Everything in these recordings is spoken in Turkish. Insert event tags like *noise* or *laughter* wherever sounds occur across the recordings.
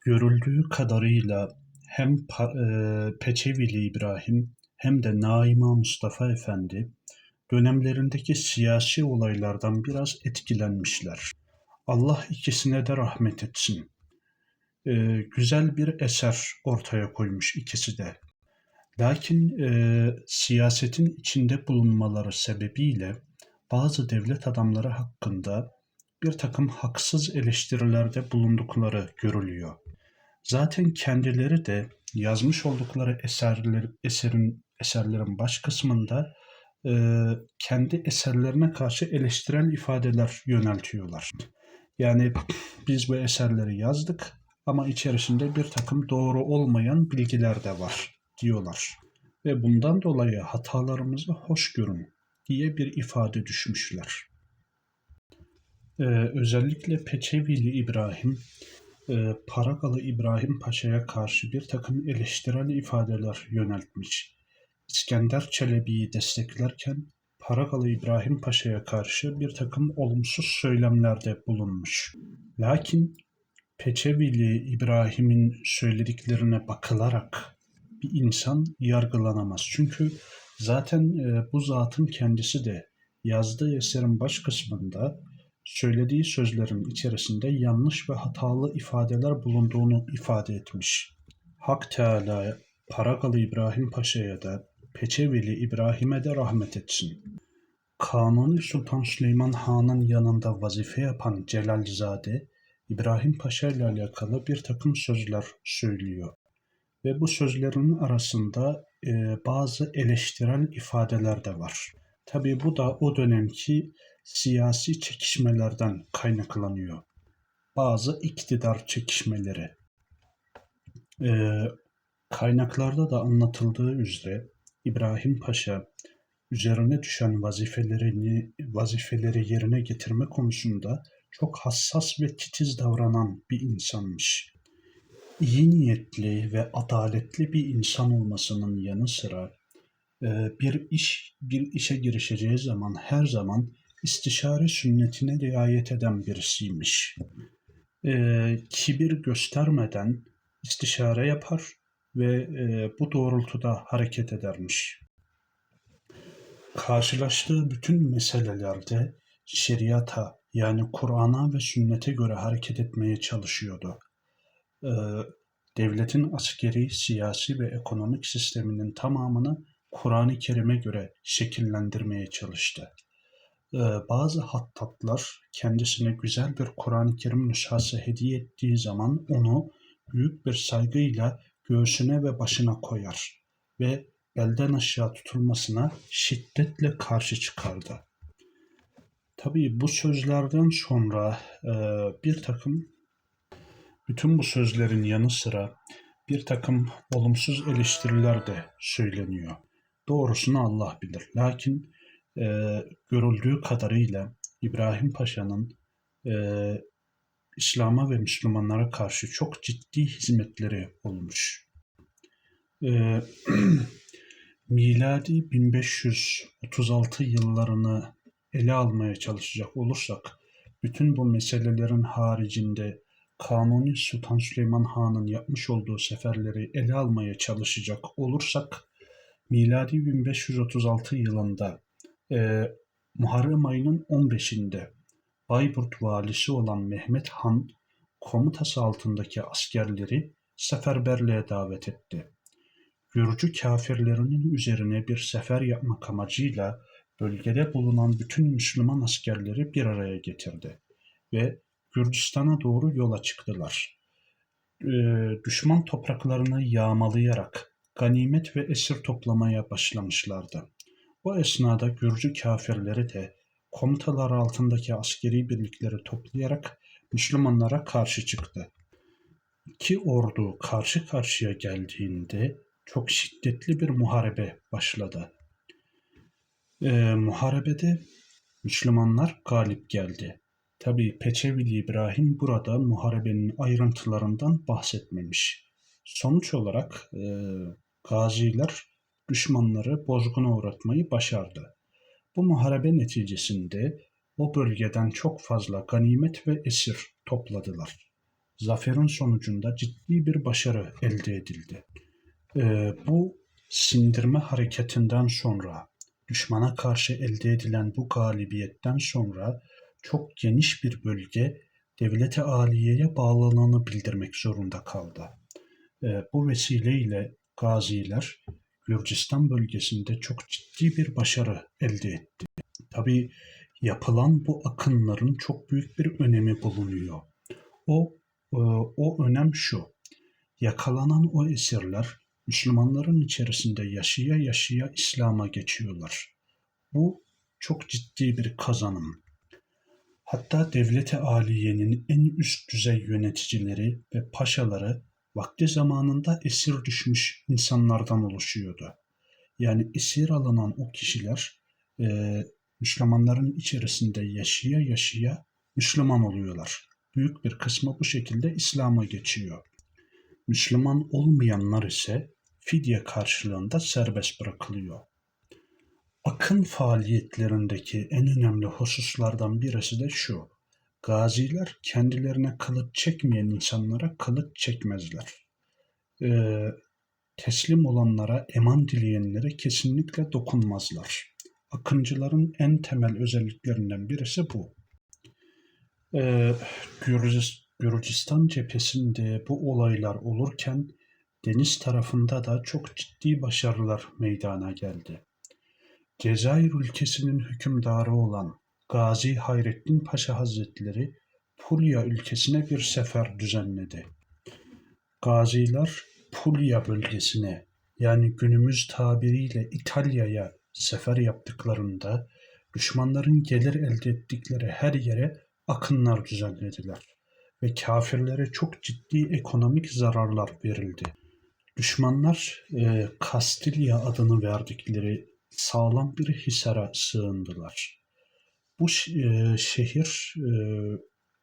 Görüldüğü kadarıyla hem eee, Peçevili İbrahim hem de Naima Mustafa Efendi dönemlerindeki siyasi olaylardan biraz etkilenmişler. Allah ikisine de rahmet etsin. Eee, güzel bir eser ortaya koymuş ikisi de. Lakin eee, siyasetin içinde bulunmaları sebebiyle bazı devlet adamları hakkında bir takım haksız eleştirilerde bulundukları görülüyor. Zaten kendileri de yazmış oldukları eserler, eserin eserlerin baş kısmında e, kendi eserlerine karşı eleştirel ifadeler yöneltiyorlar. Yani biz bu eserleri yazdık ama içerisinde bir takım doğru olmayan bilgiler de var diyorlar. Ve bundan dolayı hatalarımızı hoş görün diye bir ifade düşmüşler. Ee, özellikle Peçevili İbrahim, Paragalı İbrahim Paşa'ya karşı bir takım eleştirel ifadeler yöneltmiş. İskender Çelebi'yi desteklerken Paragalı İbrahim Paşa'ya karşı bir takım olumsuz söylemlerde bulunmuş. Lakin Peçevili İbrahim'in söylediklerine bakılarak bir insan yargılanamaz. Çünkü zaten e, bu zatın kendisi de yazdığı eserin baş kısmında söylediği sözlerin içerisinde yanlış ve hatalı ifadeler bulunduğunu ifade etmiş. Hak Teala Paragalı İbrahim Paşa'ya da Peçevili İbrahim'e de rahmet etsin. Kanuni Sultan Süleyman Han'ın yanında vazife yapan Celalzade, İbrahim Paşa ile alakalı bir takım sözler söylüyor. Ve bu sözlerin arasında e, bazı eleştirel ifadeler de var. Tabi bu da o dönemki siyasi çekişmelerden kaynaklanıyor. Bazı iktidar çekişmeleri. E, kaynaklarda da anlatıldığı üzere İbrahim Paşa üzerine düşen vazifelerini vazifeleri yerine getirme konusunda çok hassas ve titiz davranan bir insanmış. İyi niyetli ve adaletli bir insan olmasının yanı sıra e, bir iş bir işe girişeceği zaman her zaman istişare sünnetine riayet eden birisiymiş. E, kibir göstermeden istişare yapar ve e, bu doğrultuda hareket edermiş. Karşılaştığı bütün meselelerde şeriata yani Kur'an'a ve sünnete göre hareket etmeye çalışıyordu. Ee, devletin askeri, siyasi ve ekonomik sisteminin tamamını Kur'an-ı Kerim'e göre şekillendirmeye çalıştı. Ee, bazı hattatlar kendisine güzel bir Kur'an-ı Kerim nüshası hediye ettiği zaman onu büyük bir saygıyla göğsüne ve başına koyar ve belden aşağı tutulmasına şiddetle karşı çıkardı. Tabii bu sözlerden sonra e, bir takım bütün bu sözlerin yanı sıra bir takım olumsuz eleştiriler de söyleniyor. Doğrusunu Allah bilir. Lakin e, görüldüğü kadarıyla İbrahim Paşa'nın e, İslam'a ve Müslümanlara karşı çok ciddi hizmetleri olmuş. E, *clears throat* miladi 1536 yıllarını ele almaya çalışacak olursak, bütün bu meselelerin haricinde Kanuni Sultan Süleyman Han'ın yapmış olduğu seferleri ele almaya çalışacak olursak, miladi 1536 yılında e, Muharrem ayının 15'inde Bayburt valisi olan Mehmet Han komutası altındaki askerleri seferberliğe davet etti. Gürcü kafirlerinin üzerine bir sefer yapmak amacıyla bölgede bulunan bütün Müslüman askerleri bir araya getirdi ve Gürcistan'a doğru yola çıktılar. Ee, düşman topraklarını yağmalayarak ganimet ve esir toplamaya başlamışlardı. Bu esnada Gürcü kafirleri de komutaları altındaki askeri birlikleri toplayarak Müslümanlara karşı çıktı. İki ordu karşı karşıya geldiğinde çok şiddetli bir muharebe başladı. Ee, muharebede Müslümanlar galip geldi. Tabi Peçevili İbrahim burada muharebenin ayrıntılarından bahsetmemiş. Sonuç olarak e, gaziler düşmanları bozguna uğratmayı başardı. Bu muharebe neticesinde o bölgeden çok fazla ganimet ve esir topladılar. zaferin sonucunda ciddi bir başarı elde edildi. Ee, bu sindirme hareketinden sonra, düşmana karşı elde edilen bu galibiyetten sonra çok geniş bir bölge devlete aliyeye bağlananı bildirmek zorunda kaldı. Ee, bu vesileyle gaziler Gürcistan bölgesinde çok ciddi bir başarı elde etti. Tabi yapılan bu akınların çok büyük bir önemi bulunuyor. O e, o önem şu. Yakalanan o esirler Müslümanların içerisinde yaşaya yaşaya İslam'a geçiyorlar. Bu çok ciddi bir kazanım. Hatta devlete aliyenin en üst düzey yöneticileri ve paşaları vakti zamanında esir düşmüş insanlardan oluşuyordu. Yani esir alınan o kişiler e, Müslümanların içerisinde yaşaya yaşaya Müslüman oluyorlar. Büyük bir kısmı bu şekilde İslam'a geçiyor. Müslüman olmayanlar ise fidye karşılığında serbest bırakılıyor. Akın faaliyetlerindeki en önemli hususlardan birisi de şu. Gaziler kendilerine kılıç çekmeyen insanlara kılıç çekmezler. Ee, teslim olanlara, eman dileyenlere kesinlikle dokunmazlar. Akıncıların en temel özelliklerinden birisi bu. Ee, Gürcistan cephesinde bu olaylar olurken deniz tarafında da çok ciddi başarılar meydana geldi. Cezayir ülkesinin hükümdarı olan Gazi Hayrettin Paşa Hazretleri Puglia ülkesine bir sefer düzenledi. Gaziler Puglia bölgesine yani günümüz tabiriyle İtalya'ya sefer yaptıklarında düşmanların gelir elde ettikleri her yere akınlar düzenlediler ve kafirlere çok ciddi ekonomik zararlar verildi. Düşmanlar e, Kastilya adını verdikleri sağlam bir hisara sığındılar. Bu e, şehir e,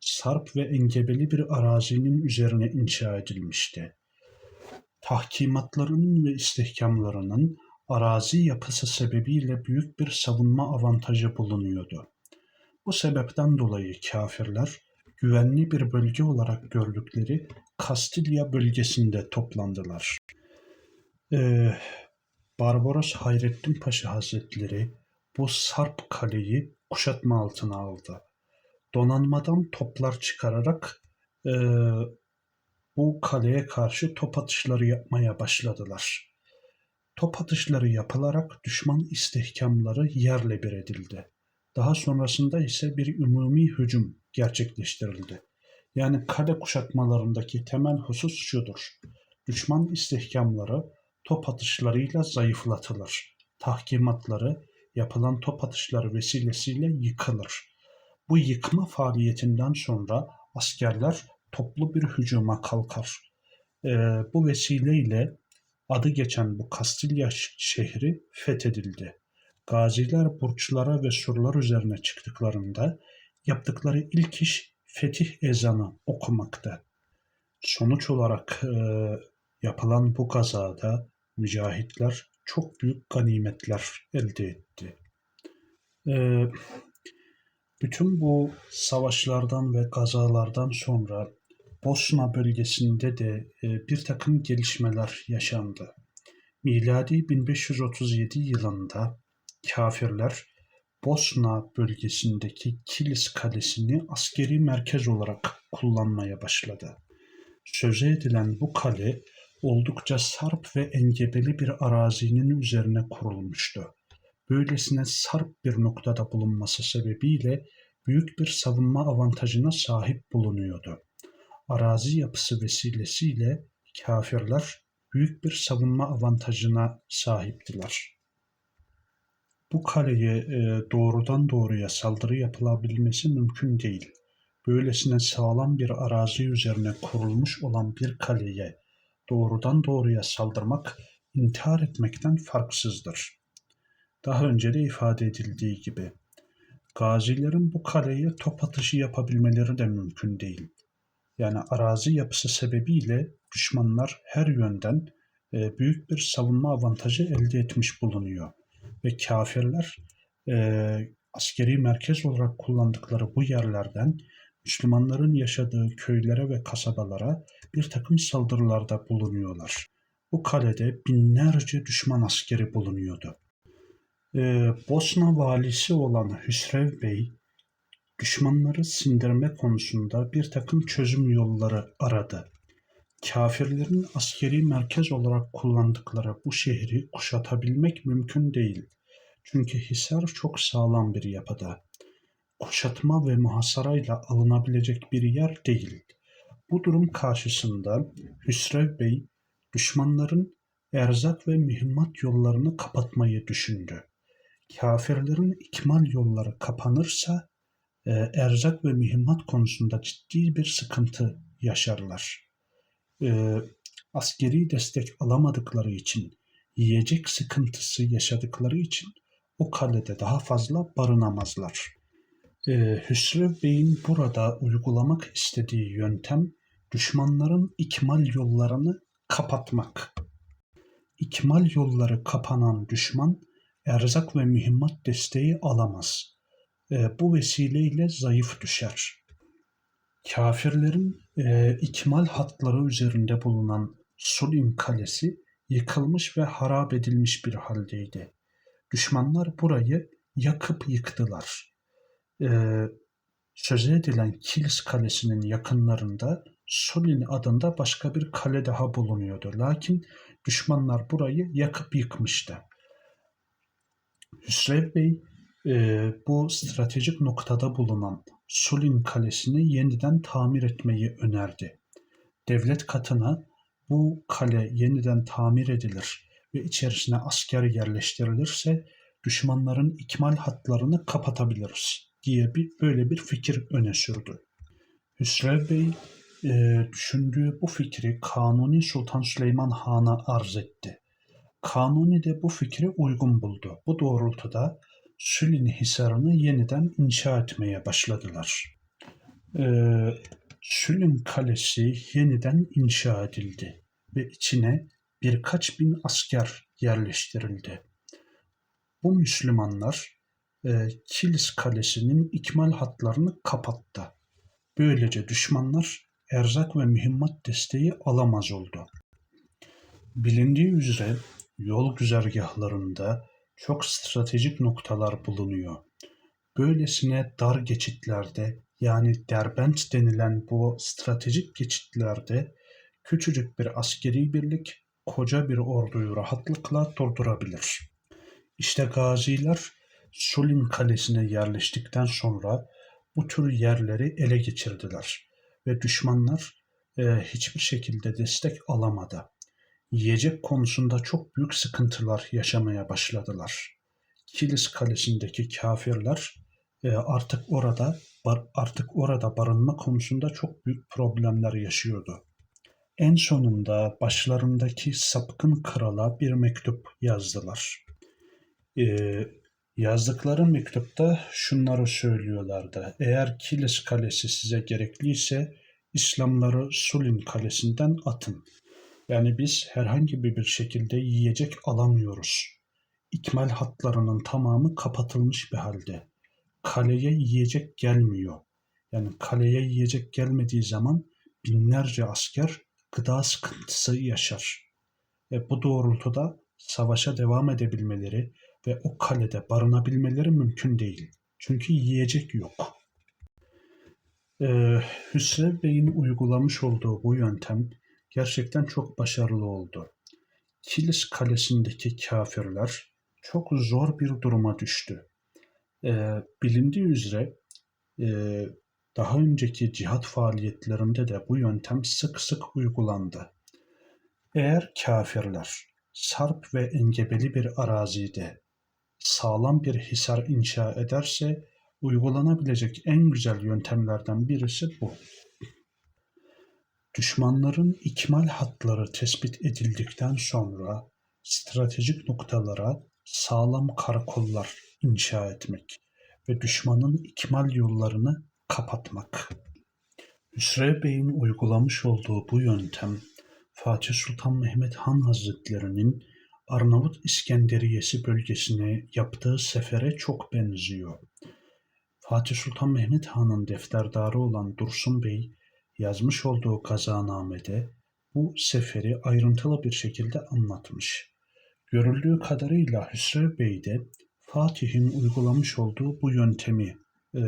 sarp ve engebeli bir arazinin üzerine inşa edilmişti. Tahkimatların ve istihkamlarının arazi yapısı sebebiyle büyük bir savunma avantajı bulunuyordu. Bu sebepten dolayı kafirler güvenli bir bölge olarak gördükleri Kastilya bölgesinde toplandılar. Ee, Barbaros Hayrettin Paşa Hazretleri bu Sarp kaleyi kuşatma altına aldı. Donanmadan toplar çıkararak e, bu kaleye karşı top atışları yapmaya başladılar. Top atışları yapılarak düşman istihkamları yerle bir edildi. Daha sonrasında ise bir umumi hücum gerçekleştirildi. Yani kale kuşatmalarındaki temel husus şudur. Düşman istihkamları top atışlarıyla zayıflatılır. Tahkimatları yapılan top atışları vesilesiyle yıkılır. Bu yıkma faaliyetinden sonra askerler toplu bir hücuma kalkar. Ee, bu vesileyle adı geçen bu Kastilya şehri fethedildi. Gaziler burçlara ve surlar üzerine çıktıklarında yaptıkları ilk iş fetih ezanı okumakta. Sonuç olarak e, yapılan bu kazada mücahitler çok büyük ganimetler elde etti. E, bütün bu savaşlardan ve kazalardan sonra Bosna bölgesinde de e, bir takım gelişmeler yaşandı. Miladi 1537 yılında kafirler Bosna bölgesindeki Kilis Kalesi'ni askeri merkez olarak kullanmaya başladı. Söze edilen bu kale oldukça sarp ve engebeli bir arazinin üzerine kurulmuştu. Böylesine sarp bir noktada bulunması sebebiyle büyük bir savunma avantajına sahip bulunuyordu. Arazi yapısı vesilesiyle kafirler büyük bir savunma avantajına sahiptiler. Bu kaleye e, doğrudan doğruya saldırı yapılabilmesi mümkün değil. Böylesine sağlam bir arazi üzerine kurulmuş olan bir kaleye doğrudan doğruya saldırmak intihar etmekten farksızdır. Daha önce de ifade edildiği gibi gazilerin bu kaleye top atışı yapabilmeleri de mümkün değil. Yani arazi yapısı sebebiyle düşmanlar her yönden e, büyük bir savunma avantajı elde etmiş bulunuyor ve kafirler e, askeri merkez olarak kullandıkları bu yerlerden Müslümanların yaşadığı köylere ve kasabalara bir takım saldırılarda bulunuyorlar. Bu kalede binlerce düşman askeri bulunuyordu. Ee, Bosna valisi olan Hüsrev Bey, düşmanları sindirme konusunda bir takım çözüm yolları aradı. Kafirlerin askeri merkez olarak kullandıkları bu şehri kuşatabilmek mümkün değil. Çünkü Hisar çok sağlam bir yapıda. Kuşatma ve muhasarayla alınabilecek bir yer değil. Bu durum karşısında Hüsrev Bey düşmanların erzak ve mühimmat yollarını kapatmayı düşündü. Kafirlerin ikmal yolları kapanırsa e, erzak ve mühimmat konusunda ciddi bir sıkıntı yaşarlar. E, askeri destek alamadıkları için, yiyecek sıkıntısı yaşadıkları için o kalede daha fazla barınamazlar. E, Hüsrev Bey'in burada uygulamak istediği yöntem düşmanların ikmal yollarını kapatmak. İkmal yolları kapanan düşman erzak ve mühimmat desteği alamaz. E, bu vesileyle zayıf düşer. Kafirlerin e, ikmal hatları üzerinde bulunan Sulin Kalesi yıkılmış ve harap edilmiş bir haldeydi. Düşmanlar burayı yakıp yıktılar. E, söze edilen Kilis Kalesi'nin yakınlarında Sulin adında başka bir kale daha bulunuyordu. Lakin düşmanlar burayı yakıp yıkmıştı. Hüsrev Bey e, bu stratejik noktada bulunan Sulin Kalesi'ni yeniden tamir etmeyi önerdi. Devlet katına bu kale yeniden tamir edilir ve içerisine asker yerleştirilirse düşmanların ikmal hatlarını kapatabiliriz diye bir böyle bir fikir öne sürdü. Hüsrev Bey e, düşündüğü bu fikri Kanuni Sultan Süleyman Han'a arz etti. Kanuni de bu fikri uygun buldu. Bu doğrultuda Sülin Hisarı'nı yeniden inşa etmeye başladılar. Ee, Sülin Kalesi yeniden inşa edildi ve içine birkaç bin asker yerleştirildi. Bu Müslümanlar e, Kilis Kalesi'nin ikmal hatlarını kapattı. Böylece düşmanlar erzak ve mühimmat desteği alamaz oldu. Bilindiği üzere yol güzergahlarında çok stratejik noktalar bulunuyor. Böylesine dar geçitlerde yani Derbent denilen bu stratejik geçitlerde küçücük bir askeri birlik koca bir orduyu rahatlıkla durdurabilir. İşte gaziler Sulin Kalesi'ne yerleştikten sonra bu tür yerleri ele geçirdiler ve düşmanlar e, hiçbir şekilde destek alamadı yiyecek konusunda çok büyük sıkıntılar yaşamaya başladılar. Kilis Kalesi'ndeki kafirler e, artık orada artık orada barınma konusunda çok büyük problemler yaşıyordu. En sonunda başlarındaki sapkın krala bir mektup yazdılar. Ee, yazdıkları mektupta şunları söylüyorlardı. Eğer Kilis Kalesi size gerekliyse İslamları Sulin Kalesi'nden atın. Yani biz herhangi bir şekilde yiyecek alamıyoruz. İkmal hatlarının tamamı kapatılmış bir halde. Kaleye yiyecek gelmiyor. Yani kaleye yiyecek gelmediği zaman binlerce asker gıda sıkıntısı yaşar. Ve bu doğrultuda savaşa devam edebilmeleri ve o kalede barınabilmeleri mümkün değil. Çünkü yiyecek yok. Ee, Hüsrev Bey'in uygulamış olduğu bu yöntem gerçekten çok başarılı oldu. Kilis kalesindeki kafirler çok zor bir duruma düştü. Ee, bilindiği üzere e, daha önceki cihat faaliyetlerinde de bu yöntem sık sık uygulandı. Eğer kafirler sarp ve engebeli bir arazide sağlam bir hisar inşa ederse uygulanabilecek en güzel yöntemlerden birisi bu. Düşmanların ikmal hatları tespit edildikten sonra stratejik noktalara sağlam karakollar inşa etmek ve düşmanın ikmal yollarını kapatmak. Hüsrev Bey'in uygulamış olduğu bu yöntem Fatih Sultan Mehmet Han Hazretleri'nin Arnavut İskenderiyesi bölgesine yaptığı sefere çok benziyor. Fatih Sultan Mehmet Han'ın defterdarı olan Dursun Bey yazmış olduğu gazanamede bu seferi ayrıntılı bir şekilde anlatmış. Görüldüğü kadarıyla Hüsrev Bey de Fatih'in uygulamış olduğu bu yöntemi e,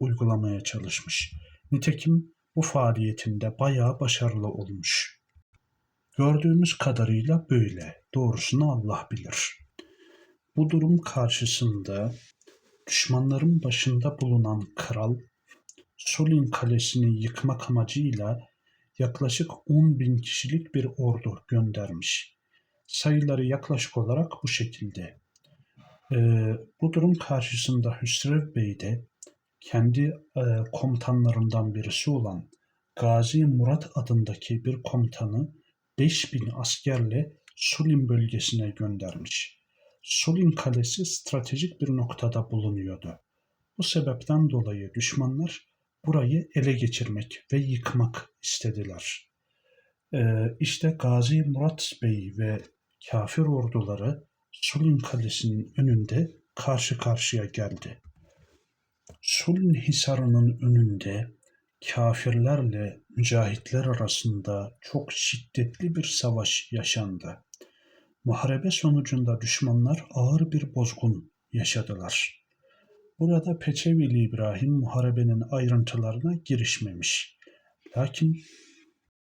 uygulamaya çalışmış. Nitekim bu faaliyetinde bayağı başarılı olmuş. Gördüğümüz kadarıyla böyle. Doğrusunu Allah bilir. Bu durum karşısında düşmanların başında bulunan kral Solin Kalesi'ni yıkmak amacıyla yaklaşık 10 bin kişilik bir ordu göndermiş. Sayıları yaklaşık olarak bu şekilde. Ee, bu durum karşısında Hüsrev Bey de kendi e, komutanlarından birisi olan Gazi Murat adındaki bir komutanı 5000 askerle Sulin bölgesine göndermiş. Sulin Kalesi stratejik bir noktada bulunuyordu. Bu sebepten dolayı düşmanlar burayı ele geçirmek ve yıkmak istediler. Ee, işte Gazi Murat Bey ve kafir orduları Sulin Kalesi'nin önünde karşı karşıya geldi. Sulin Hisarı'nın önünde kafirlerle mücahitler arasında çok şiddetli bir savaş yaşandı. Muharebe sonucunda düşmanlar ağır bir bozgun yaşadılar. Burada Peçevili İbrahim muharebenin ayrıntılarına girişmemiş. Lakin